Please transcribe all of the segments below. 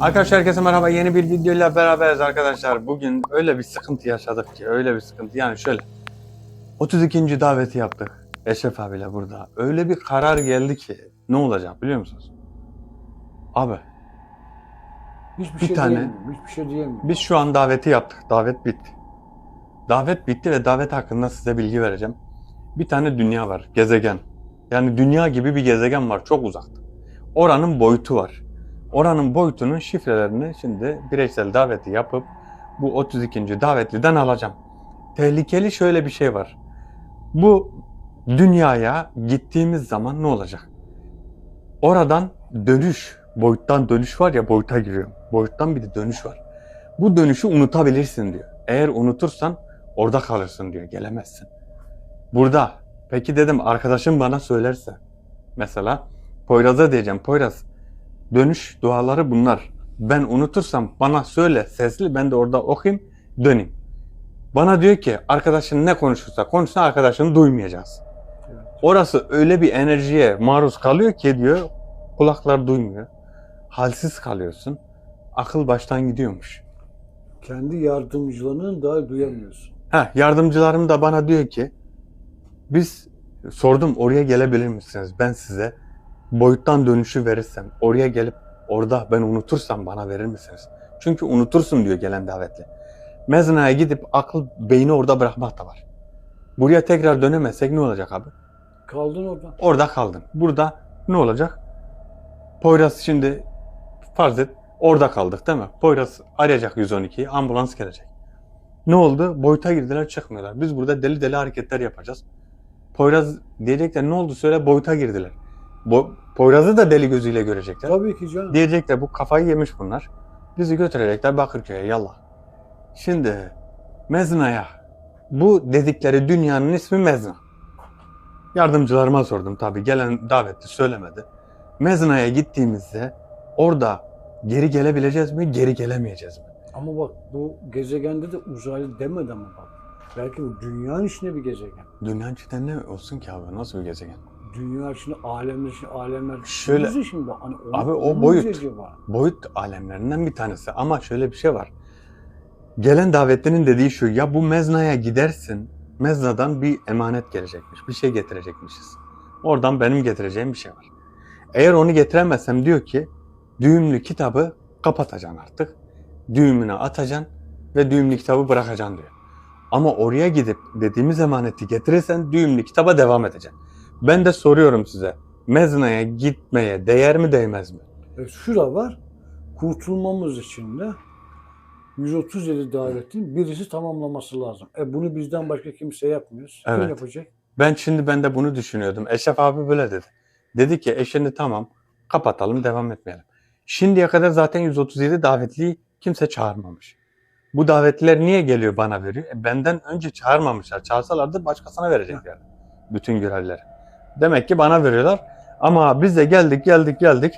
Arkadaşlar herkese merhaba. Yeni bir videoyla beraberiz arkadaşlar. Bugün öyle bir sıkıntı yaşadık ki, öyle bir sıkıntı. Yani şöyle. 32. daveti yaptık. Eşref abiyle burada. Öyle bir karar geldi ki ne olacak biliyor musunuz? Abi Hiçbir Bir şey tane- diyemiyorum. Hiçbir şey diyemiyorum. biz şu an daveti yaptık. Davet bitti. Davet bitti ve davet hakkında size bilgi vereceğim. Bir tane dünya var. Gezegen. Yani dünya gibi bir gezegen var. Çok uzakta. Oranın boyutu var. Oranın boyutunun şifrelerini şimdi bireysel daveti yapıp bu 32. davetliden alacağım. Tehlikeli şöyle bir şey var. Bu dünyaya gittiğimiz zaman ne olacak? Oradan dönüş, boyuttan dönüş var ya boyuta giriyorum. Boyuttan bir de dönüş var. Bu dönüşü unutabilirsin diyor. Eğer unutursan orada kalırsın diyor. Gelemezsin. Burada. Peki dedim arkadaşım bana söylerse. Mesela Poyraz'a diyeceğim. Poyraz dönüş duaları bunlar. Ben unutursam bana söyle sesli ben de orada okuyayım döneyim. Bana diyor ki arkadaşın ne konuşursa konuşsun arkadaşını duymayacağız. Evet. Orası öyle bir enerjiye maruz kalıyor ki diyor kulaklar duymuyor. Halsiz kalıyorsun. Akıl baştan gidiyormuş. Kendi yardımcılarını dahi duyamıyorsun. Heh, yardımcılarım da bana diyor ki biz sordum oraya gelebilir misiniz? Ben size boyuttan dönüşü verirsem oraya gelip orada ben unutursam bana verir misiniz? Çünkü unutursun diyor gelen davetli. Meznaya gidip akıl beyni orada bırakmak da var. Buraya tekrar dönemezsek ne olacak abi? Kaldın orada. Orada kaldın. Burada ne olacak? Poyraz şimdi farz et orada kaldık değil mi? Poyraz arayacak 112'yi ambulans gelecek. Ne oldu? Boyuta girdiler çıkmıyorlar. Biz burada deli deli hareketler yapacağız. Poyraz diyecekler ne oldu söyle boyuta girdiler. Bo Poyraz'ı da deli gözüyle görecekler. Tabii ki canım. Diyecekler bu kafayı yemiş bunlar. Bizi götürecekler Bakırköy'e yallah. Şimdi Mezna'ya bu dedikleri dünyanın ismi Mezna. Yardımcılarıma sordum tabii gelen davetli söylemedi. Mezna'ya gittiğimizde orada geri gelebileceğiz mi, geri gelemeyeceğiz mi? Ama bak bu gezegende de uzaylı demedi ama bak. Belki bu dünyanın içinde bir gezegen. Dünyanın içinde ne olsun ki abi? Nasıl bir gezegen? Dünya içinde alemler içinde alemler. Şöyle- Bizi şimdi hani onu, Abi o boyut. acaba? boyut alemlerinden bir tanesi. Ama şöyle bir şey var. Gelen davetlinin dediği şu. Ya bu meznaya gidersin. Meznadan bir emanet gelecekmiş. Bir şey getirecekmişiz. Oradan benim getireceğim bir şey var. Eğer onu getiremezsem diyor ki düğümlü kitabı kapatacaksın artık. Düğümüne atacaksın ve düğümlü kitabı bırakacaksın diyor. Ama oraya gidip dediğimiz emaneti getirirsen düğümlü kitaba devam edeceksin. Ben de soruyorum size. Meznaya gitmeye değer mi değmez mi? E, şura var. Kurtulmamız için de 137 davetin birisi tamamlaması lazım. E bunu bizden başka kimse yapmıyoruz. Kim Evet. yapacak? Ben şimdi ben de bunu düşünüyordum. Eşref abi böyle dedi. Dedi ki eşini tamam kapatalım devam etmeyelim. Şimdiye kadar zaten 137 davetliyi kimse çağırmamış. Bu davetliler niye geliyor bana veriyor? E, benden önce çağırmamışlar. Çağırsalardı başkasına verecekler. Bütün görevleri. Demek ki bana veriyorlar. Ama biz de geldik geldik geldik.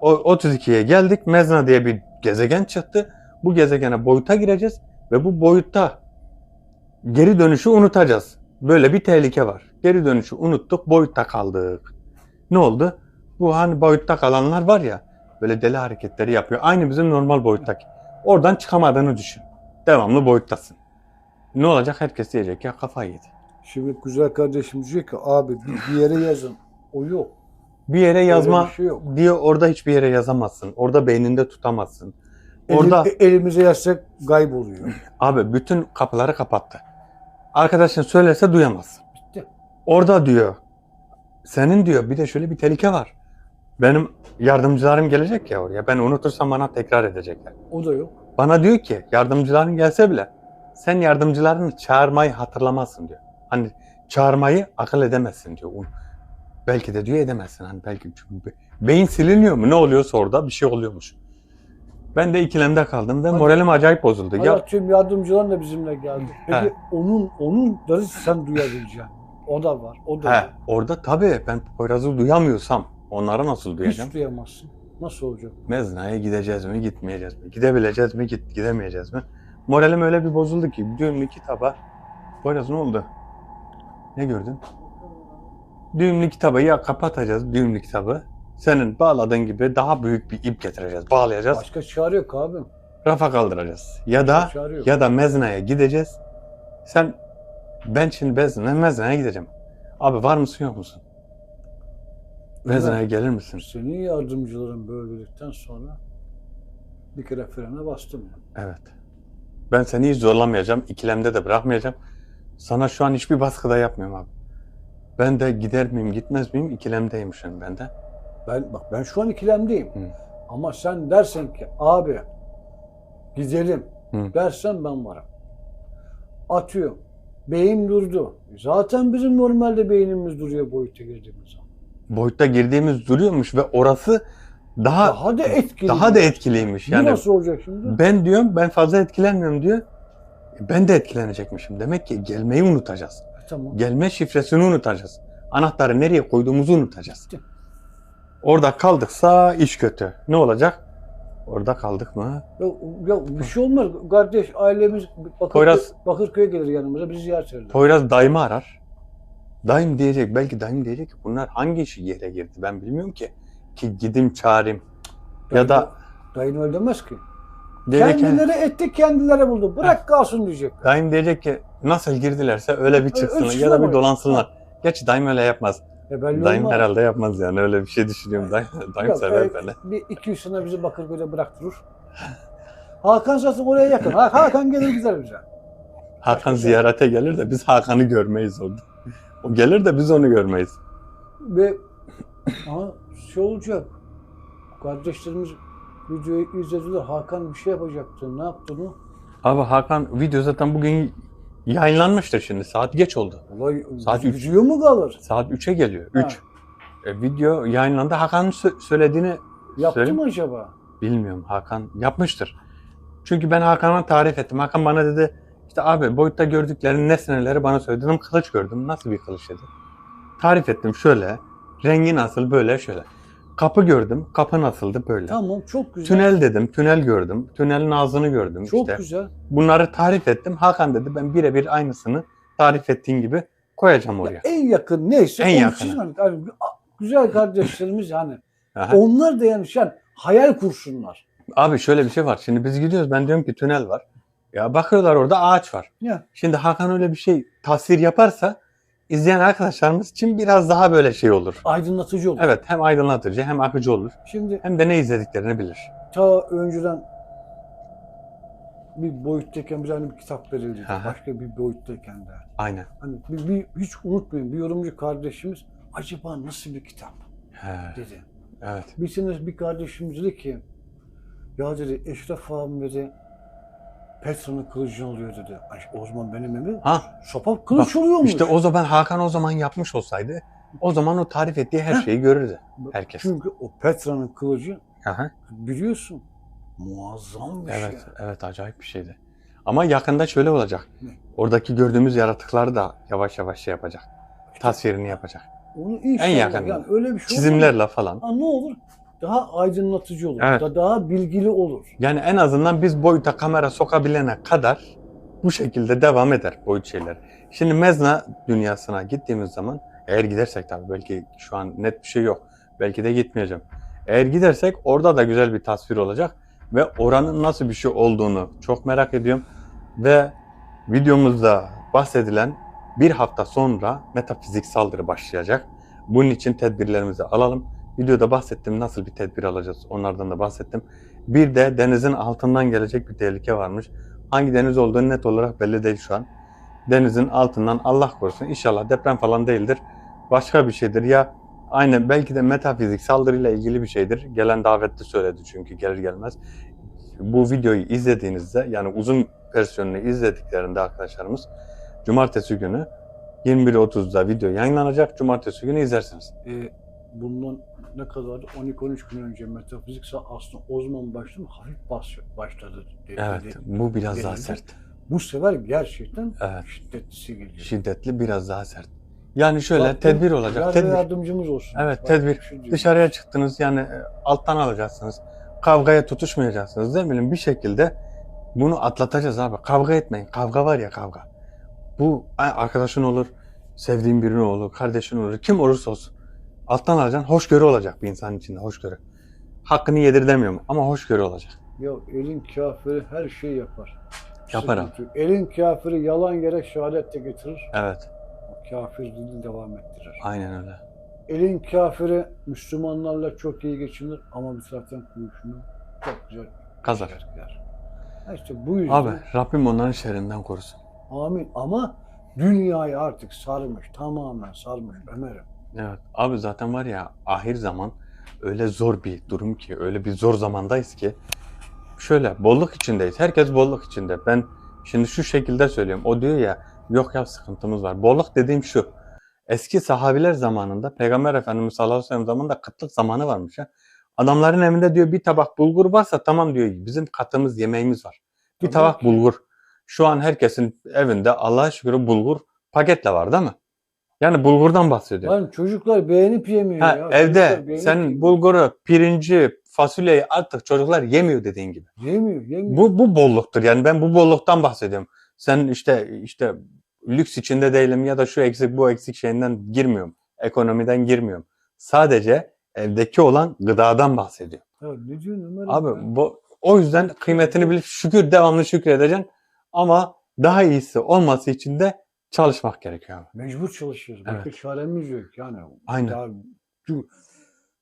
O 32'ye geldik. Mezna diye bir gezegen çıktı. Bu gezegene boyuta gireceğiz ve bu boyutta geri dönüşü unutacağız. Böyle bir tehlike var. Geri dönüşü unuttuk, boyutta kaldık. Ne oldu? Bu hani boyutta kalanlar var ya, böyle deli hareketleri yapıyor. Aynı bizim normal boyuttaki. Oradan çıkamadığını düşün. Devamlı boyuttasın. Ne olacak? Herkes diyecek ya kafayı yedi. Şimdi güzel kardeşim diyecek ki abi bir, bir yere yazın. O yok. Bir yere yazma bir şey yok. diye orada hiçbir yere yazamazsın. Orada beyninde tutamazsın. Orada Eli- elimize yazsak kayboluyor. abi bütün kapıları kapattı. Arkadaşın söylerse duyamazsın. Bitti. Orada diyor. Senin diyor bir de şöyle bir tehlike var. Benim yardımcılarım gelecek ya oraya. Ben unutursam bana tekrar edecekler. O da yok. Bana diyor ki yardımcıların gelse bile sen yardımcılarını çağırmayı hatırlamazsın diyor. Hani çağırmayı akıl edemezsin diyor. Belki de diyor edemezsin. Hani belki çünkü be- beyin siliniyor mu? Ne oluyorsa orada bir şey oluyormuş. Ben de ikilemde kaldım ve Hadi. moralim acayip bozuldu. Ya Ya, tüm yardımcılar da bizimle geldi. Peki He. onun onun da sen duyabileceksin. O da var. O da he, var. orada tabii ben Poyraz'ı duyamıyorsam onlara nasıl duyacağım? Hiç duyamazsın. Nasıl olacak? Mezna'ya gideceğiz mi, gitmeyeceğiz mi? Gidebileceğiz mi, git, gidemeyeceğiz mi? Moralim öyle bir bozuldu ki düğümlü kitaba. Poyraz ne oldu? Ne gördün? Düğümlü kitabı ya kapatacağız düğümlü kitabı. senin bağladığın gibi daha büyük bir ip getireceğiz, bağlayacağız, Başka çare yok abim. rafa kaldıracağız. Ya da Başka çare yok. ya da meznaya gideceğiz. Sen ben şimdi meznaya, meznaya gideceğim. Abi var mısın yok musun? Meznaya gelir misin? Senin yardımcıların böyle dedikten sonra bir kere frene bastım. Evet. Ben seni hiç zorlamayacağım. ikilemde de bırakmayacağım. Sana şu an hiçbir baskıda yapmıyorum abi. Ben de gider miyim gitmez miyim ikilemdeyim şu an ben de. Ben bak ben şu an ikilemdeyim. Hı. Ama sen dersen ki abi gidelim Hı. dersen ben varım. Atıyor. Beyin durdu. Zaten bizim normalde beynimiz duruyor boyuta girdiğimiz zaman. Boyutta girdiğimiz duruyormuş ve orası daha Daha da etkili. daha da etkiliymiş. Yani nasıl olacak şimdi? ben diyorum ben fazla etkilenmiyorum diyor. Ben de etkilenecekmişim. Demek ki gelmeyi unutacağız. Tamam. Gelme şifresini unutacağız. Anahtarı nereye koyduğumuzu unutacağız. Orada kaldıksa iş kötü. Ne olacak? Orada kaldık mı? Ya, ya bir şey olmaz. Kardeş ailemiz Bakırköy, Poyraz- Bakırköy'e gelir yanımıza bizi ziyaret ederler. Poyraz dayımı arar. Dayım diyecek, belki dayım diyecek ki bunlar hangi işi yere girdi ben bilmiyorum ki. Ki gidim çağırayım. Ya da Dayın öyle demez ki. Diyecek Kendileri etti kendileri buldu. Bırak kalsın diyecek. dayım diyecek ki nasıl girdilerse öyle bir çıksınlar ya da çıksınlar. bir dolansınlar. Gerçi dayım öyle yapmaz. E belli Dayım olmaz. herhalde yapmaz yani öyle bir şey düşünüyorum. Dayım, dayım Yok, sever e, böyle. Bir iki üç sene bizi Bakırköy'de bıraktırır. Hakan zaten oraya yakın. Ha- Hakan gelir gider bize. Hakan ziyarete gelir de biz Hakan'ı görmeyiz orada. O gelir de biz onu görmeyiz. Ve ama şey olacak. Kardeşlerimiz videoyu izlediler. Hakan bir şey yapacaktı. Ne yaptı onu? Abi Hakan video zaten bugün yayınlanmıştır şimdi. Saat geç oldu. Olay Saat üç. video mu kalır? Saat 3'e geliyor. Ha. 3. E, video yayınlandı. Hakan'ın sö- söylediğini Yaptı Söyleyeyim. mı acaba? bilmiyorum. Hakan yapmıştır. Çünkü ben Hakan'a tarif ettim. Hakan bana dedi işte abi boyutta gördüklerin nesneleri bana söyledi. Dedim kılıç gördüm. Nasıl bir kılıç dedi. Tarif ettim şöyle. Rengi nasıl böyle şöyle. Kapı gördüm. Kapı nasıldı böyle. Tamam çok güzel. Tünel dedim. Tünel gördüm. Tünelin ağzını gördüm çok işte. güzel. Bunları tarif ettim. Hakan dedi ben birebir aynısını tarif ettiğin gibi koyacağım oraya. Ya en yakın neyse En onu yakını. hani güzel kardeşlerimiz yani. Aha. Onlar da yani şu an hayal kursunlar. Abi şöyle bir şey var. Şimdi biz gidiyoruz. Ben diyorum ki tünel var. Ya bakıyorlar orada ağaç var. Ya Şimdi Hakan öyle bir şey tasvir yaparsa izleyen arkadaşlarımız için biraz daha böyle şey olur. aydınlatıcı olur. Evet hem aydınlatıcı hem akıcı olur. Şimdi Hem de ne izlediklerini bilir. ta önceden bir boyuttayken bize hani bir kitap verildi. Aha. Başka bir boyuttayken de. Aynen. Hani bir, bir- hiç unutmayın bir yorumcu kardeşimiz acaba nasıl bir kitap He, dedi. evet. Bir sene bir kardeşimiz dedi ki ya dedi Eşref abim dedi Petra'nın kılıcını alıyor dedi. Ay, o zaman benim evi Ha sopa kılıç oluyormuş. işte o zaman Hakan o zaman yapmış olsaydı o zaman o tarif ettiği her Heh. şeyi görürdü. herkes. Çünkü o Petra'nın kılıcı Aha. biliyorsun muazzam bir Evet, şey. evet acayip bir şeydi. Ama yakında şöyle olacak. Ne? Oradaki gördüğümüz yaratıkları da yavaş yavaş şey yapacak. Tasvirini yapacak. Onu inşallah En yakın. yani öyle bir şey Çizimlerle falan. olmaz. Ha, ne olur? Daha aydınlatıcı olur. Evet. Da, daha bilgili olur. Yani en azından biz boyuta kamera sokabilene kadar bu şekilde devam eder boyut şeyler. Şimdi mezna dünyasına gittiğimiz zaman eğer gidersek tabii belki şu an net bir şey yok. Belki de gitmeyeceğim. Eğer gidersek orada da güzel bir tasvir olacak ve oranın nasıl bir şey olduğunu çok merak ediyorum. Ve videomuzda bahsedilen bir hafta sonra metafizik saldırı başlayacak. Bunun için tedbirlerimizi alalım. Videoda bahsettim nasıl bir tedbir alacağız onlardan da bahsettim. Bir de denizin altından gelecek bir tehlike varmış. Hangi deniz olduğu net olarak belli değil şu an. Denizin altından Allah korusun inşallah deprem falan değildir. Başka bir şeydir ya aynen belki de metafizik saldırıyla ilgili bir şeydir. Gelen davetli söyledi çünkü gelir gelmez. Bu videoyu izlediğinizde yani uzun versiyonunu izlediklerinde arkadaşlarımız cumartesi günü 21.30'da video yayınlanacak. Cumartesi günü izlersiniz. E, bundan ne kadar 12-13 gün önce metafizik aslında o zaman başladım hafif bas, başladı. dedi. Evet bu biraz daha Denildi. sert. Bu sefer gerçekten Evet. şiddetlisi geliyor. Şiddetli biraz daha sert. Yani şöyle Bak, tedbir olacak. Tedbir. yardımcımız olsun. Evet, Bak, tedbir. bir şey. Dışarıya çıktınız yani e, alttan alacaksınız. Kavgaya tutuşmayacaksınız. Ne bileyim bir şekilde bunu atlatacağız abi. Kavga etmeyin. Kavga var ya kavga. Bu a- arkadaşın olur, sevdiğin birinin olur, kardeşin olur, kim olursa olsun. Alttan alacaksın. Hoşgörü olacak bir insanın içinde. Hoşgörü. Hakkını yedir demiyorum ama hoşgörü olacak. Ya elin kafiri her şeyi yapar. Yapar abi. Elin kafiri yalan gerek şehadet de getirir. Evet. O kafirliğini devam ettirir. Aynen öyle. Elin kafiri Müslümanlarla çok iyi geçinir ama bir taraftan kuyuşunu çok güzel Kazar. Ha İşte bu yüzden Abi Rabbim onların şerrinden korusun. amin ama dünyayı artık sarmış tamamen sarmış Ömer'im. Evet. Abi zaten var ya ahir zaman öyle zor bir durum ki öyle bir zor zamandayız ki şöyle bolluk içindeyiz. Herkes bolluk içinde. Ben şimdi şu şekilde söylüyorum. O diyor ya yok ya sıkıntımız var. Bolluk dediğim şu. Eski sahabiler zamanında Peygamber Efendimiz sallallahu aleyhi ve sellem zamanında kıtlık zamanı varmış ya. Adamların evinde diyor bir tabak bulgur varsa tamam diyor bizim katımız yemeğimiz var. Bir tabak bulgur. Şu an herkesin evinde Allah'a şükür bulgur paketle var değil mi? Yani bulgurdan bahsediyor. Lan çocuklar beğenip yemiyor Ha, ya. Evde sen yemiyor. bulguru, pirinci, fasulyeyi artık çocuklar yemiyor dediğin gibi. yemiyor, yemiyor. Bu bu bolluktur. Yani ben bu bolluktan bahsediyorum. Sen işte işte lüks içinde değilim ya da şu eksik bu eksik şeyinden girmiyorum. Ekonomiden girmiyorum. Sadece evdeki olan gıdadan bahsediyorum. Ya ne diyorsun? Abi ya? bu o yüzden kıymetini bilip şükür devamlı şükredeceksin. Ama daha iyisi olması için de çalışmak gerekiyor abi. Mecbur çalışıyoruz. Başka Evet. çaremiz yok yani. Aynen. Ya, çünkü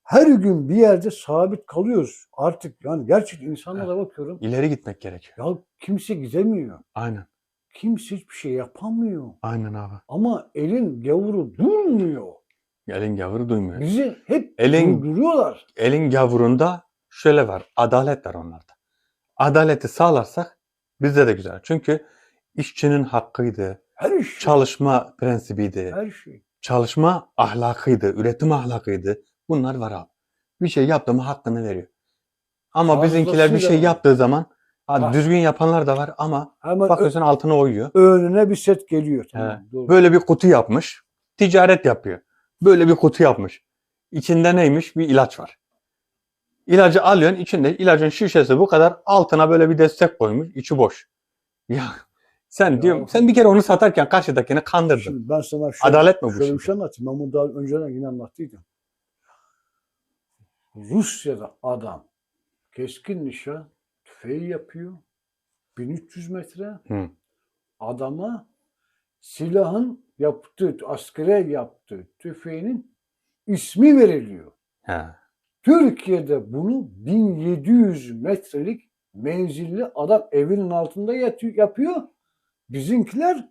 her gün bir yerde sabit kalıyoruz. Artık yani gerçekten insanlara bakıyorum. İleri gitmek gerekiyor. Ya kimse gidemiyor. Aynen. Kimse hiçbir şey yapamıyor. Aynen abi. Ama elin gavuru durmuyor. Elin gavuru duymuyor. Bizi hep Elin- durduruyorlar. elin gavurunda şöyle var. Adalet var onlarda. Adaleti sağlarsak bizde de güzel. Çünkü işçinin hakkıydı, Her iş. çalışma prensibiydi, Her şey. çalışma ahlakıydı, üretim ahlakıydı. Bunlar var abi. Bir şey yaptı mı hakkını veriyor. Ama bizimkiler bir şey Fazlasıyla yaptığı zaman ha, düzgün yapanlar da var ama Hemen bakıyorsun altına oyuyor. önüne bir set geliyor. Tamam, doğru. Böyle bir kutu yapmış. Ticaret yapıyor. Böyle bir kutu yapmış. İçinde neymiş? Bir ilaç var. İlacı alıyorsun. içinde ilacın şişesi bu kadar. Altına böyle bir destek koymuş. içi boş. Ya sen Ya. diyorum sen bir kere onu satarken karşıdakini kandırdın. Şimdi ben sana şöyle, Adalet mi bu şöyle bir şimdi? şey anlatayım. Ben bunu daha önceden yine anlattıydım. Rusya'da adam keskin nişan tüfeği yapıyor. 1300 metre. Hı. Adama silahın yaptığı, askere yaptığı tüfeğinin ismi veriliyor. He. Türkiye'de bunu 1700 metrelik menzilli adam evinin altında yatıyor, yapıyor. Bizimkiler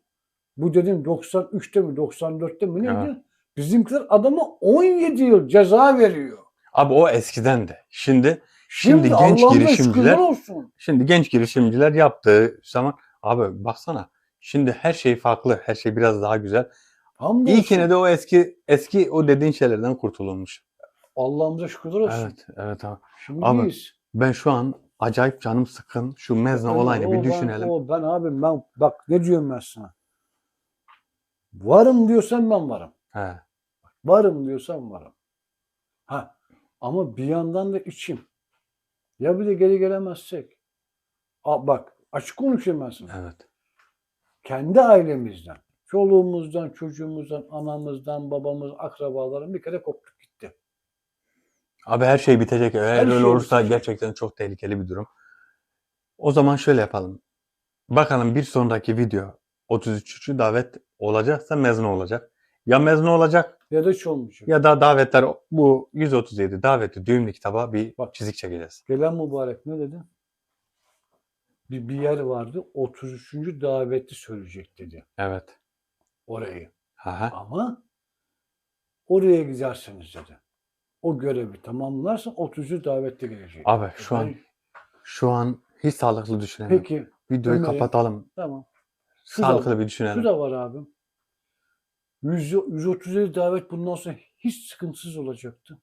bu dedim 93'te mi 94'te mi neydi? Evet. Bizimkiler adama 17 yıl ceza veriyor. Abi o eskiden de. Şimdi Şimdi genç Allah'ıma girişimciler- olsun. şimdi genç girişimciler yaptığı zaman abi baksana şimdi her şey farklı. Her şey biraz daha güzel. Hamdolsun. İlkine de o eski eski o dediğin şeylerden kurtulunmuş. Allah'ımıza şükürler olsun. Evet, evet abi. Şimdi Abi. Ben şu an acayip canım sıkın. Şu mezna Ben- olayını o bir ben- düşünelim. o ben abi ben bak ne diyorum ben sana. Varım diyorsan ben varım. He. Varım diyorsan varım. Ha ama bir yandan da içim. Ya bir de geri gelemezsek. A, bak açık konuşayım ben sana. Evet. Kendi ailemizden, çoluğumuzdan, çocuğumuzdan, anamızdan, babamız, akrabaların bir kere koptuk. Abi her şey bitecek. Eğer öyle şey olursa bitecek. gerçekten çok tehlikeli bir durum. O zaman şöyle yapalım. Bakalım bir sonraki video 33. davet olacaksa mezun olacak. Ya mezun olacak Ya da hiç olmayacak. ya da davetler bu 137 daveti düğümlü kitaba bir Bak. çizik çekeceğiz. Gelen mübarek ne dedi? Bir, bir yer vardı 33. daveti söyleyecek dedi Evet. orayı. Aha. Ama oraya giderseniz dedi. O görevi tamamlarsan 30. davette gelecek. Abi şu an Ben- şu an hiç sağlıklı düşünelim. Peki Videoyu Ömer'e- kapatalım. tamam. Şu da Sağlıklı var. bir Şu düşünelim. da var abim. 100, 137 davet bundan sonra hiç sıkıntısız olacaktı.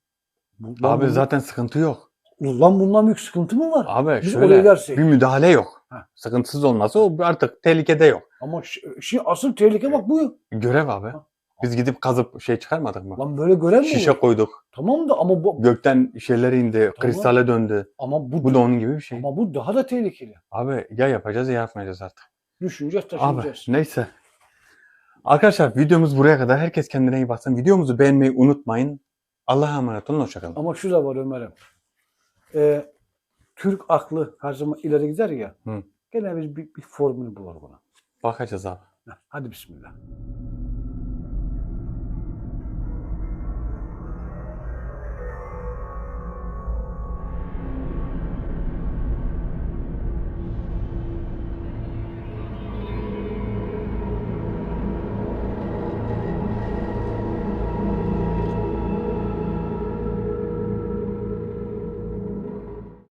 Bu- lan Abi bunun- zaten sıkıntı yok. Ulan bundan büyük sıkıntı mı var? Abi Biz şöyle gidersek. bir müdahale yok. Ha. Sıkıntısız olması o artık tehlikede yok. Ama şi- şimdi asıl tehlike bak bu. Görev abi. Ha. Biz gidip kazıp şey çıkarmadık mı? Lan böyle görev mi Şişe olur? koyduk. Tamam da ama bu Gökten şeyler indi. Kristale döndü. ama bu, Bu da onun gibi bir şey. ama bu daha da tehlikeli. Abi ya yapacağız ya yapmayacağız artık. Düşüneceğiz, Abi taşınacağız. neyse. Arkadaşlar videomuz buraya kadar. Herkes kendine iyi baksın. Videomuzu beğenmeyi unutmayın. Allah'a emanet olun. Hoşçakalın. Ama şu da var Ömer'im. Ee, Türk aklı her zaman ileri gider ya. Hı. Gene biz bir, bir formül bulur buna. Bakacağız abi. Heh, Hadi bismillah.